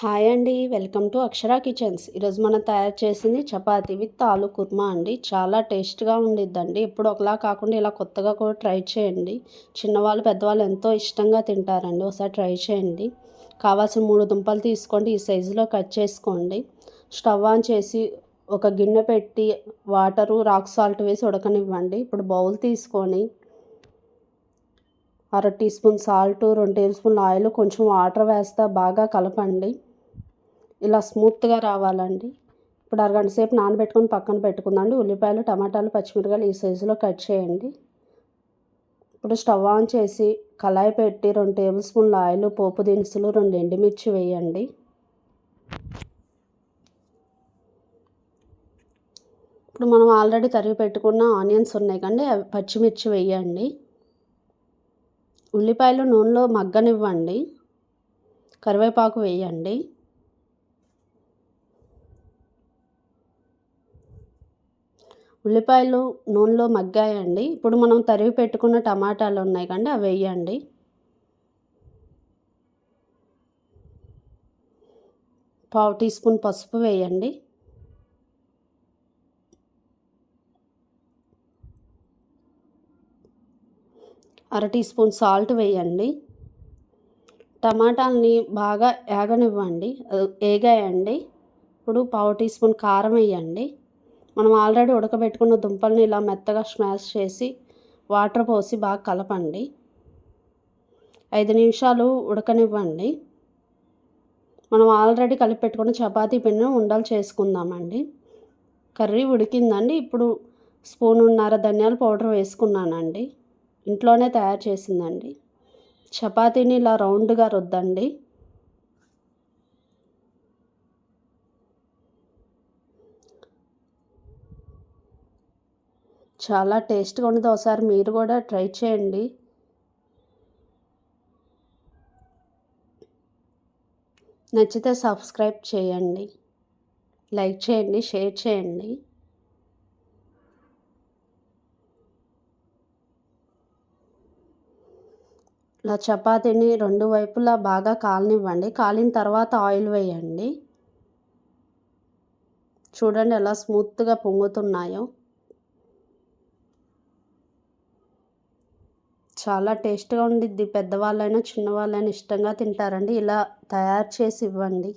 Hi అండి. Welcome to Akshara kitchens. ఈరోజు మనం తయారు చేసింది చపాతి విత్ ఆలు కుర్మా అండి. చాలా టేస్ట్గా ఉండిద్దండి. ఎప్పుడు ఒకలా కాకుండా ఇలా కొత్తగా కూడా ట్రై చేయండి. చిన్నవాళ్ళు పెద్దవాళ్ళు ఎంతో ఇష్టంగా తింటారండి. ఒకసారి ట్రై చేయండి. కావాల్సిన మూడు దుంపలు తీసుకోండి. ఈ సైజులో కట్ చేసుకోండి. స్టవ్ ఆన్ చేసి ఒక గిన్నె పెట్టి వాటరు రాక్ సాల్ట్ వేసి ఉడకనివ్వండి. ఇప్పుడు బౌల్ తీసుకొని అర టీ స్పూన్ సాల్ట్ రెండు టేబుల్ స్పూన్ ఆయిల్ కొంచెం వాటర్ వేస్తా బాగా కలపండి. ఇలా స్మూత్గా రావాలండి. ఇప్పుడు అరగంట సేపు నానబెట్టుకొని పక్కన పెట్టుకుందండి ఉల్లిపాయలు టమాటాలు పచ్చిమిరకాయలు ఈ సైజులో కట్ చేయండి. ఇప్పుడు స్టవ్ ఆన్ చేసి కళాయి పెట్టి రెండు టేబుల్ స్పూన్ల ఆయిల్ పోపు దినుసులు రెండు ఎండుమిర్చి వేయండి. ఇప్పుడు మనం ఆల్రెడీ తరిగి పెట్టుకున్న ఆనియన్స్ ఉన్నాయి కండి అవి పచ్చిమిర్చి వేయండి. ఉల్లిపాయలు నూనెలో మగ్గనివ్వండి. కరివేపాకు వేయండి. ఉల్లిపాయలు నూనెలో మగ్గాయండి. ఇప్పుడు మనం తరిగి పెట్టుకున్న టమాటాలు ఉన్నాయి కండి అవి వేయండి. పావు టీ స్పూన్ పసుపు వేయండి. అర టీ స్పూన్ సాల్ట్ వేయండి. టమాటాలని బాగా ఏగనివ్వండి. ఏగాయండి. ఇప్పుడు పావు టీ స్పూన్ కారం వేయండి. మనం ఆల్రెడీ ఉడకబెట్టుకున్న దుంపల్ని ఇలా మెత్తగా స్మాష్ చేసి వాటర్ పోసి బాగా కలపండి. ఐదు నిమిషాలు ఉడకనివ్వండి. మనం ఆల్రెడీ కలిపి పెట్టుకున్న చపాతీ పిండిని ఉండలు చేసుకుందామండి. కర్రీ ఉడికిందండి. ఇప్పుడు స్పూన్ ఉన్నర ధనియాల పౌడర్ వేసుకున్నానండి. ఇంట్లోనే తయారు చేసిందండి. చపాతీని ఇలా రౌండ్గా రుద్దండి. చాలా టేస్ట్గా ఉండదు ఒకసారి మీరు కూడా ట్రై చేయండి. నచ్చితే సబ్స్క్రైబ్ చేయండి. లైక్ చేయండి షేర్ చేయండి. ఇలా చపాతీని రెండు వైపులా బాగా కాలనివ్వండి. కాలిన తర్వాత ఆయిల్ వేయండి. చూడండి ఎలా స్మూత్గా పొంగుతున్నాయో. చాలా టేస్ట్గా ఉండిద్ది. పెద్దవాళ్ళైనా చిన్నవాళ్ళైనా ఇష్టంగా తింటారండి. ఇలా తయారు చేసి ఇవ్వండి.